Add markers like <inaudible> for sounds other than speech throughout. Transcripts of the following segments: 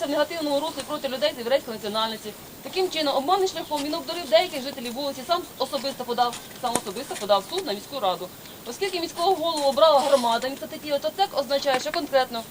рухався в негативному руслі проти людей з єврейської національності. Таким чином, обманним шляхом він обдурив деяких жителів вулиці, сам особисто подав, сам особисто подав суд на міську раду. Оскільки міського голову обрала громада міста Тетіїва, то це означає, що конкретно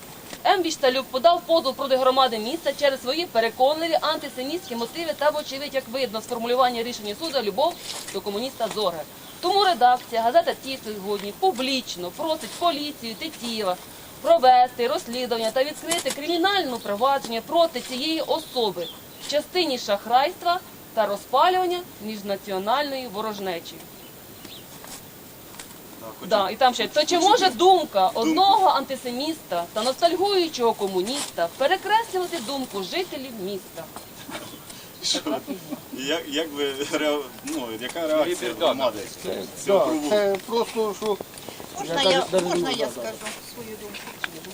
М. Вішталюк подав позов проти громади міста через свої переконливі антисемітські мотиви та, вочевидь, як видно з формулювання рішення суду, любов до комуніста Зорге. Тому редакція газета «Ті сьогодні публічно просить поліцію Тетіїва провести розслідування та відкрити кримінальне провадження проти цієї особи в частині шахрайства та розпалювання міжнаціональної ворожнечі. Да, і там ще то чи може думка одного антисеміста та ностальгуючого комуніста перекреслювати думку жителів міста? Як, як ви ну, яка реакція громади? з цього провулку? це просто, що Можна Я можна я скажу свою думку?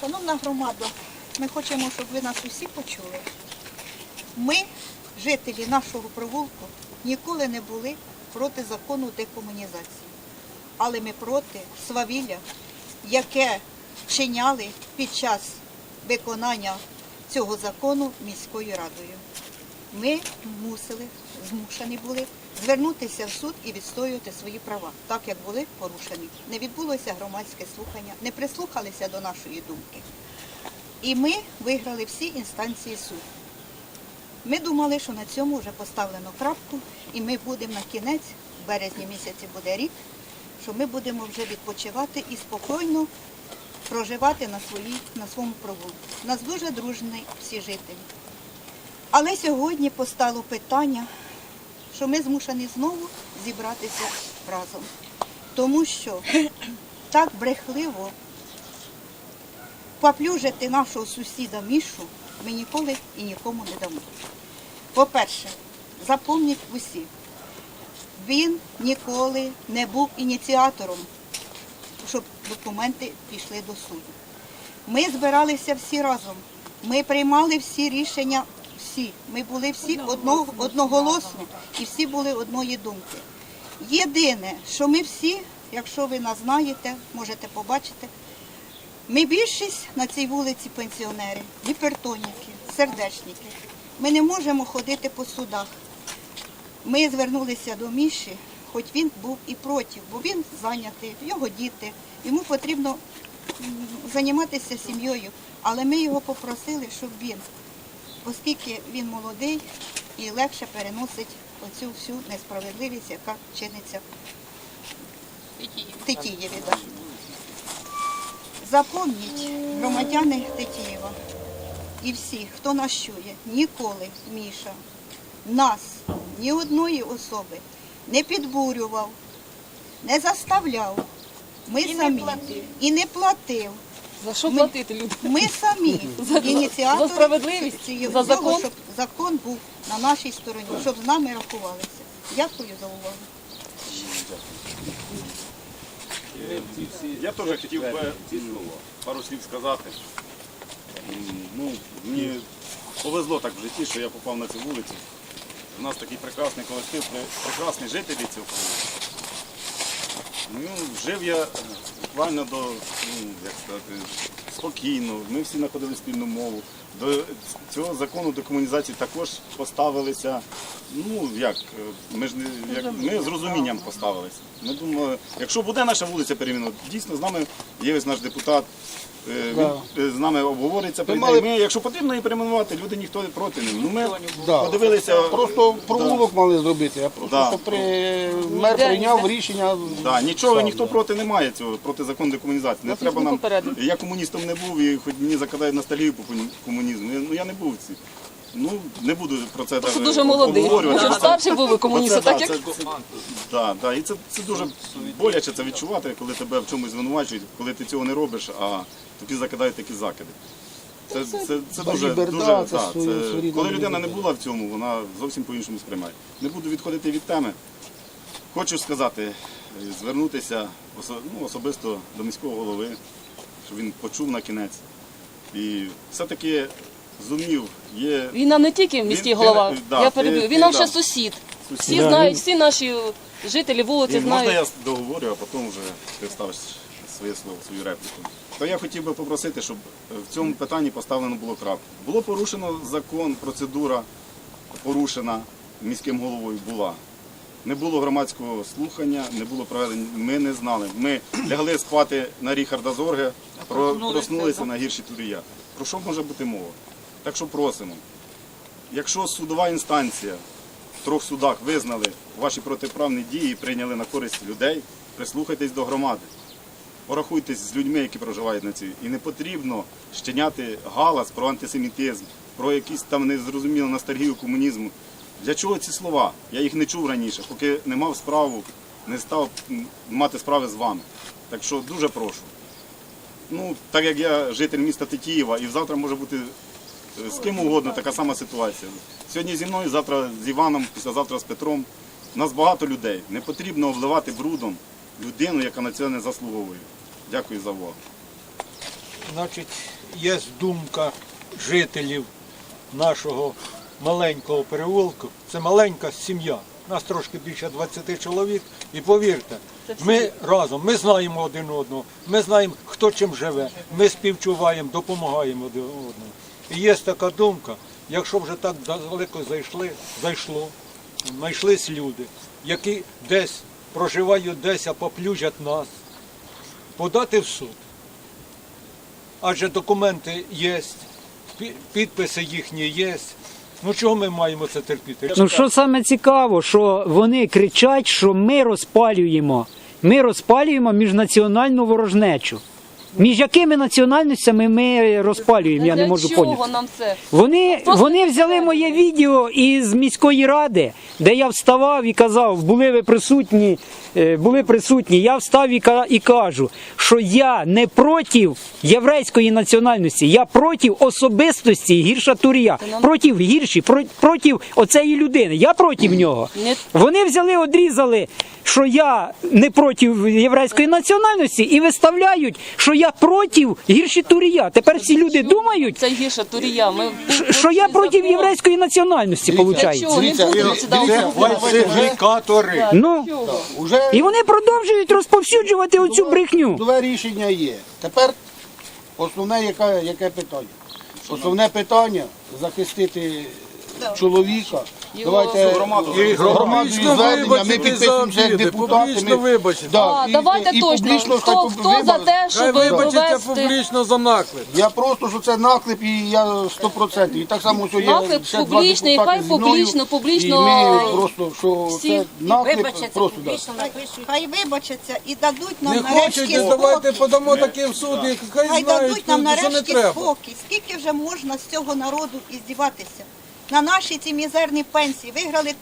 Шановна громада, ми хочемо, щоб ви нас усі почули. Ми, жителі нашого провулку, ніколи не були проти закону декомунізації. Але ми проти свавілля, яке вчиняли під час виконання цього закону міською радою. Ми мусили, змушені були звернутися в суд і відстоювати свої права, так як були порушені. Не відбулося громадське слухання, не прислухалися до нашої думки. І ми виграли всі інстанції суду. Ми думали, що на цьому вже поставлено крапку, і ми будемо на кінець, в березні місяці буде рік, що ми будемо вже відпочивати і спокійно проживати на, своїй, на своєму провулку. Нас дуже дружні всі жителі. Але сьогодні постало питання, що ми змушені знову зібратися разом. Тому що так брехливо поплюжити нашого сусіда Мішу ми ніколи і нікому не дамо. По-перше, запомніть усі, він ніколи не був ініціатором, щоб документи пішли до суду. Ми збиралися всі разом. Ми приймали всі рішення, всі. Ми були всі одного, одноголосно і всі були одної думки. Єдине, що ми всі, якщо ви нас знаєте, можете побачити, ми більшість на цій вулиці пенсіонери, гіпертоніки, сердечники. Ми не можемо ходити по судах. Ми звернулися до Міші, хоч він був і проти, бо він зайнятий, його діти, йому потрібно займатися сім'єю. Але ми його попросили, щоб він, оскільки він молодий і легше переносить оцю всю несправедливість, яка чиниться в Тетіїві. да. Запомніть, громадяни Тетіїва і всі, хто нас чує, ніколи, Міша, нас, ні одної особи не підбурював, не заставляв. Ми самі і не платив. За що Ми- платити люди? Ми самі <laughs> За- ініціатори за справедливість, ці- за закон? щоб закон був на нашій стороні, щоб з нами рахувалися. Дякую за увагу. Я теж хотів би пару слів сказати. Ну, мені повезло так в житті, що я попав на цю вулицю. У нас такий прекрасний колектив, прекрасні жителі цього. Ну, жив я буквально до, ну, як сказати, спокійно, ми всі знаходили спільну мову. До цього закону декомунізації також поставилися, ну як, е, ми ж не як ми з розумінням поставилися. Ми думали, якщо буде наша вулиця перейменована, дійсно з нами є ось наш депутат. е, Він е, з нами обговориться. прийде. мали- Ми, якщо потрібно її перейменувати, люди ніхто не проти не. Ну ми Да. подивилися. просто провулок мали зробити, а просто Да. при... мер прийняв рішення. Да, нічого, сам, ніхто да. проти не має цього, проти закону декомунізації. Не треба нам. попередив. Я комуністом не був і хоч мені закидають ностальгію по комуні- комунізму. Ну я не був ці. Ну не буду про це Просто дуже молодий. обговорювати. Це- старшим були комуністи, Оце, так да, як це, це, да, да, і це, це дуже боляче це відчувати, коли тебе в чомусь звинувачують, коли ти цього не робиш, а тобі закидають такі закиди. Це, це, це, Це дуже, дуже це да, це, своєрідна коли людина не була в цьому, вона зовсім по-іншому сприймає. Не буду відходити від теми. Хочу сказати, е, звернутися осо- ну, особисто до міського голови, щоб він почув на кінець. І все-таки зумів, є він нам не тільки міський Він- голова, ти- да, я перебив, ти- він нам да. ще сусід. сусід. Всі знають, всі наші жителі вулиці І можна знають. я договорю, а потім вже ти вставиш своє слово, свою репліку. то я хотів би попросити, щоб в цьому питанні поставлено було крапку. Було порушено закон, процедура порушена міським головою була. Не було громадського слухання, не було проведення. Ми не знали. Ми лягли спати на Ріхарда Зорге, про, проснулися на гірші Турія. Про що може бути мова? Так що просимо. Якщо судова інстанція в трьох судах визнали ваші протиправні дії і прийняли на користь людей, прислухайтесь до громади. Порахуйтесь з людьми, які проживають на цій. І не потрібно щеняти галас про антисемітизм, про якісь там незрозумілу ностальгію комунізму. Для чого ці слова? Я їх не чув раніше, поки не мав справу, не став мати справи з вами. Так що дуже прошу. Ну, так як я житель міста Тетіїва, і завтра може бути з ким угодно така сама ситуація. Сьогодні зі мною, завтра з Іваном, післязавтра з Петром. У нас багато людей. Не потрібно обливати брудом людину, яка на це не заслуговує. Дякую за увагу. Значить, є думка жителів нашого маленького переулку. Це маленька сім'я. Нас трошки більше 20 чоловік. І повірте, ми разом, ми знаємо один одного, ми знаємо, хто чим живе, ми співчуваємо, допомагаємо один одному. І є така думка, якщо вже так далеко зайшли, зайшло, знайшлись люди, які десь проживають десь, а поплюжать нас, подати в суд адже документи є, підписи їхні є. Ну чого ми маємо це терпіти? Ну що саме цікаво, що вони кричать, що ми розпалюємо. Ми розпалюємо міжнаціональну ворожнечу. Між якими національностями ми розпалюємо, я не Для можу чого поняти. нам це? Вони, вони взяли моє відео із міської ради, де я вставав і казав, були ви присутні, е, були присутні. Я встав і, кажу, що я не проти єврейської національності, я проти особистості гірша Турія, проти гірші, проти оцеї людини. Я проти нього. Вони взяли, одрізали, що я не проти єврейської національності, і виставляють, що я проти гірші Турія. Тепер всі люди думають, Це гірша турія. Ми що я проти єврейської національності, виходить. Дивіться. Фальсифікатори. Ну Уже і вони продовжують розповсюджувати оцю брехню. Два рішення є. Тепер основне яке, яке питання? Основне питання захистити чоловіка. Його Давайте громаду. і громаду звернення. Ми вибачити підписуємося як за депутати. публічно Ми... вибачити. Да, А, і- давайте і точно. публічно Хто, хай хто за те, Хай щоб вибачиться провести публічно за наклеп. Я просто, що це наклеп, і я 100%. І так само, що є Наклеп ще два публічний, депутати хай зі мною, публічно, публічно І ми просто, що всі це наклеп, Вибачаться просто да. публічно, хай вибачаться і дадуть нам Не нарешті хочете, давайте спокій. подамо таке в суд, і хай Хай знають, дадуть нам що не нарешті треба. спокій. Скільки вже можна з цього народу іздіватися? На наші ці мізерні пенсії виграли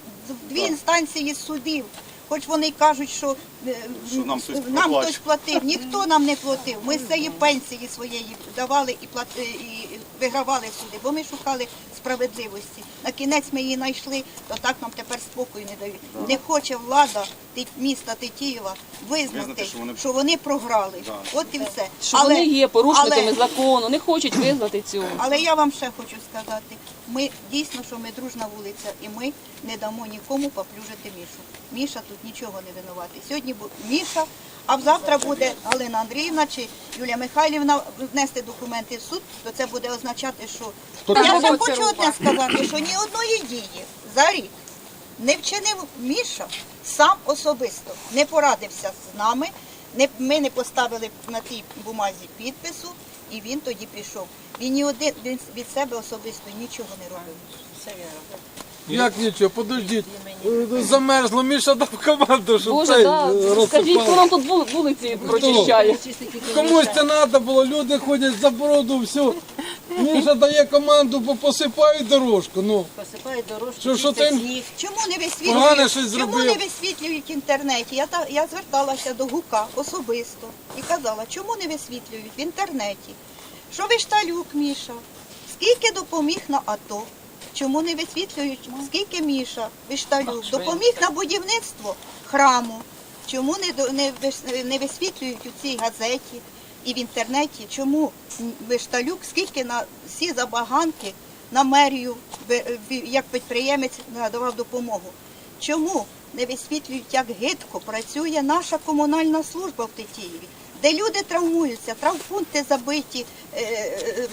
дві інстанції судів. Хоч вони кажуть, що, е, Що нам хтось нам хтось платив, ніхто нам не платив. Ми з цієї пенсії своєї давали і плати, і вигравали суди, бо ми шукали справедливості. На кінець ми її знайшли, то так нам тепер спокою не дають. Не хоче влада Ти- міста Тетіїва визнати, Визнати, що вони- що вони програли. Да. От і все. що вони є порушниками але- закону, не хочуть визнати цього. але я вам ще хочу сказати, ми дійсно, що ми дружна вулиця, і ми не дамо нікому поплюжити Мішу. Міша тут нічого не винуватий. Сьогодні Міша, а завтра буде Галина Андріївна чи Юлія Михайлівна внести документи в суд, то це буде означати, що я ще хочу одне сказати, що ні одної дії за рік не вчинив Міша сам особисто, не порадився з нами. Ми не поставили на тій бумазі підпису, і він тоді пішов. Він ні один він від себе особисто нічого не робив. Як нічого, подождіть. Замерзло, Міша дав команду, щоб Боже, цей да. скажіть, хто нам тут вули- вулиці прочищає? Комусь це треба було, люди ходять за бороду, все. Міша дає команду, бо посипають дорожку. Ну, Посипають дорожку, Що- що ти сніг. Чому не погане висвітлюють? щось Чому зробив? не висвітлюють в інтернеті? Я та я зверталася до ГУКа особисто і казала, чому не висвітлюють в інтернеті? Що Вишталюк Міша? Скільки допоміг на АТО? Чому не висвітлюють? Скільки Міша Вишталюк допоміг на будівництво храму? Чому не не, не висвітлюють у цій газеті і в інтернеті? Чому Вишталюк скільки на всі забаганки на мерію як підприємець надавав допомогу? Чому не висвітлюють, як гидко працює наша комунальна служба в Тетіїві? де люди травмуються, травмпункти забиті, е, е,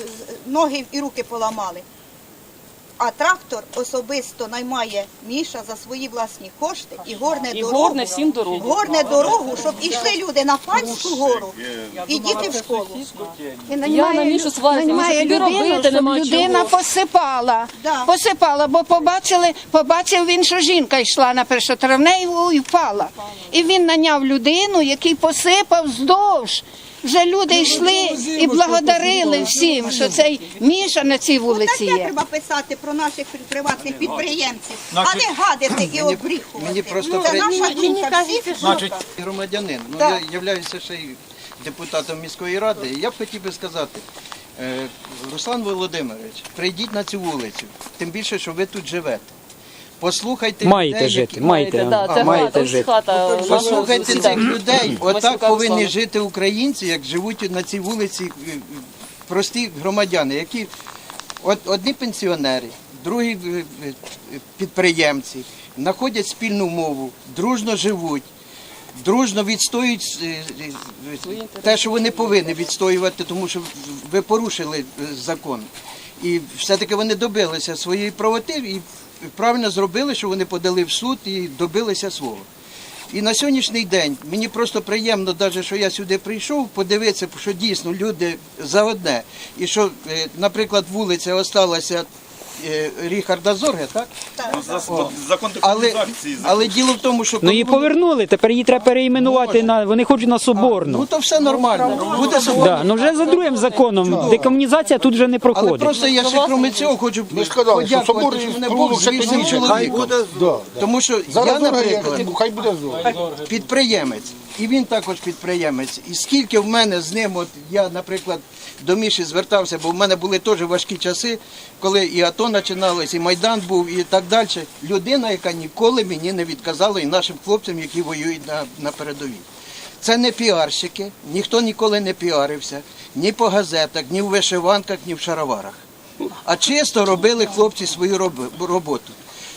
ноги і руки поламали. А трактор особисто наймає Міша за свої власні кошти і горне І дорогу. горне всім дорогу. Горне дорогу, щоб ішли люди на панську гору і діти в школу. І Я на Мішу наймає тому що тобі людину, робити щоб нема людина чого. посипала. Да. Посипала, бо побачили, побачив він, що жінка йшла на першотравневу і впала. І він наняв людину, який посипав вздовж. Вже люди йшли і благодарили всім, що цей Міша на цій вулиці є. треба писати про наших приватних підприємців, а не гадити і обріхувати. мені просто Це наша думка всіх. Значить, громадянин. Ну я являюся ще й депутатом міської ради. І я б хотів би сказати, е, Руслан Володимирович, прийдіть на цю вулицю, тим більше, що ви тут живете. Послухайте Маєте людей, жити, які- маєте, да, а, це маєте хата, жити. хата нашого Послухайте сусіда. цих людей. Отак Василька повинні Руслана. жити українці, як живуть на цій вулиці е, е, прості громадяни, які от, одні пенсіонери, другі е, е, підприємці, знаходять спільну мову, дружно живуть. Дружно відстоюють е, е, те, що вони повинні відстоювати, тому що ви порушили е, закон. І все-таки вони добилися своєї правоти і правильно зробили, що вони подали в суд і добилися свого. І на сьогоднішній день мені просто приємно, навіть, що я сюди прийшов, подивитися, що дійсно люди за одне. І що, е, наприклад, вулиця осталася Ріхарда Зорге, так? Ну, за- Закон Але, декомунізації. але діло в тому, що Ну коли її повернули, тепер її треба переіменувати на. Вони хочуть на ну Соборну. то все нормально. Буде соборно. Да, ну вже за другим законом. Декомунізація тут вже не Але проходить. просто я ще крім цього хочу Ми ж що подякувати, соборний що мене Бог ще звів пізніше. Хай чоловіком. Да. Тому що я, наприклад, типу, хай буде підприємець, і він також підприємець. І скільки в мене з ним, от я, наприклад, до Міші звертався, бо в мене були теж важкі часи, коли і АТО починалось, і Майдан був, і так далі. Людина, яка ніколи мені не відказала, і нашим хлопцям, які воюють на, на передовій. Це не піарщики, ніхто ніколи не піарився, ні по газетах, ні в вишиванках, ні в шароварах. А чисто робили хлопці свою роботу.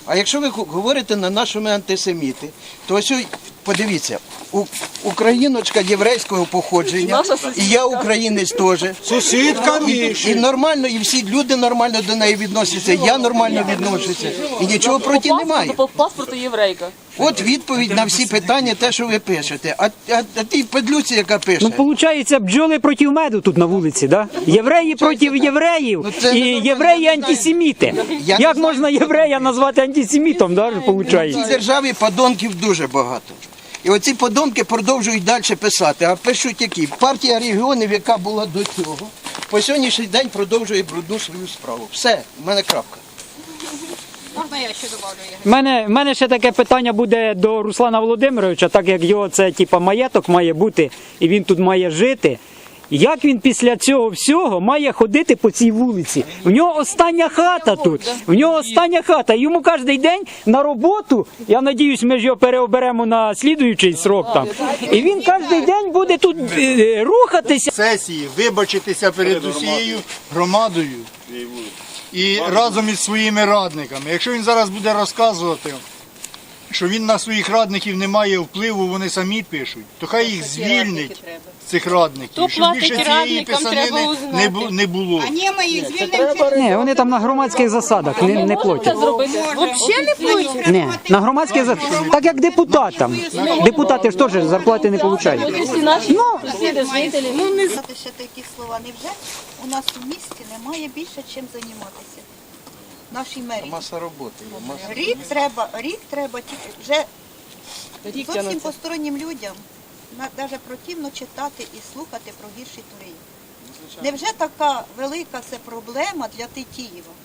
А якщо ви говорите на нашому антисеміти, то ось подивіться, україночка єврейського походження, і я українець теж. сусідка І, Міші. і нормально, і всі люди нормально до неї відносяться, я нормально відношуся. І нічого проти немає. паспорту, по паспорту єврейка. От відповідь на всі питання, те, що ви пишете. А, а, а ти подлюці, яка пише. Ну, виходить, бджоли проти меду тут на вулиці, да? Євреї проти євреїв Ну, це і євреї антисеміти. Я Як можна єврея назвати антисемітом, да, В цій державі подонків дуже багато. І оці подонки продовжують далі писати. А пишуть які? Партія регіонів, яка була до цього, по сьогоднішній день продовжує брудну свою справу. Все, в мене крапка. Можна я ще добавлю? У мене, в мене ще таке питання буде до Руслана Володимировича, так як його це типа маєток має бути, і він тут має жити. Як він після цього всього має ходити по цій вулиці? В нього остання хата тут. В нього остання хата. Йому кожен день на роботу. Я надіюсь, ми ж його переоберемо на слідуючий срок там. І він кожен день буде тут е, рухатися. Сесії вибачитися перед усією громадою і разом із своїми радниками. Якщо він зараз буде розказувати, що він на своїх радників не має впливу, вони самі пишуть, то хай їх звільнить цих радників, щоб більше цієї писанини не, бу- не було. А ні, ми їх звільнимо. Ні, вони там на громадських засадах не, не платять. зробити. Взагалі не платять. Ні, на громадських засадах. Так як депутатам. Депутати ж теж зарплати не отримують. От всі наші сусіди, жителі. Ну, не ще такі слова. Невже у нас у місті немає більше чим займатися? Нашій мерії. Маса роботи. є, Маса... Рік треба, рік треба тільки вже зовсім постороннім людям навіть противно читати і слухати про гірші турії. Невже така велика це проблема для Тетіїва?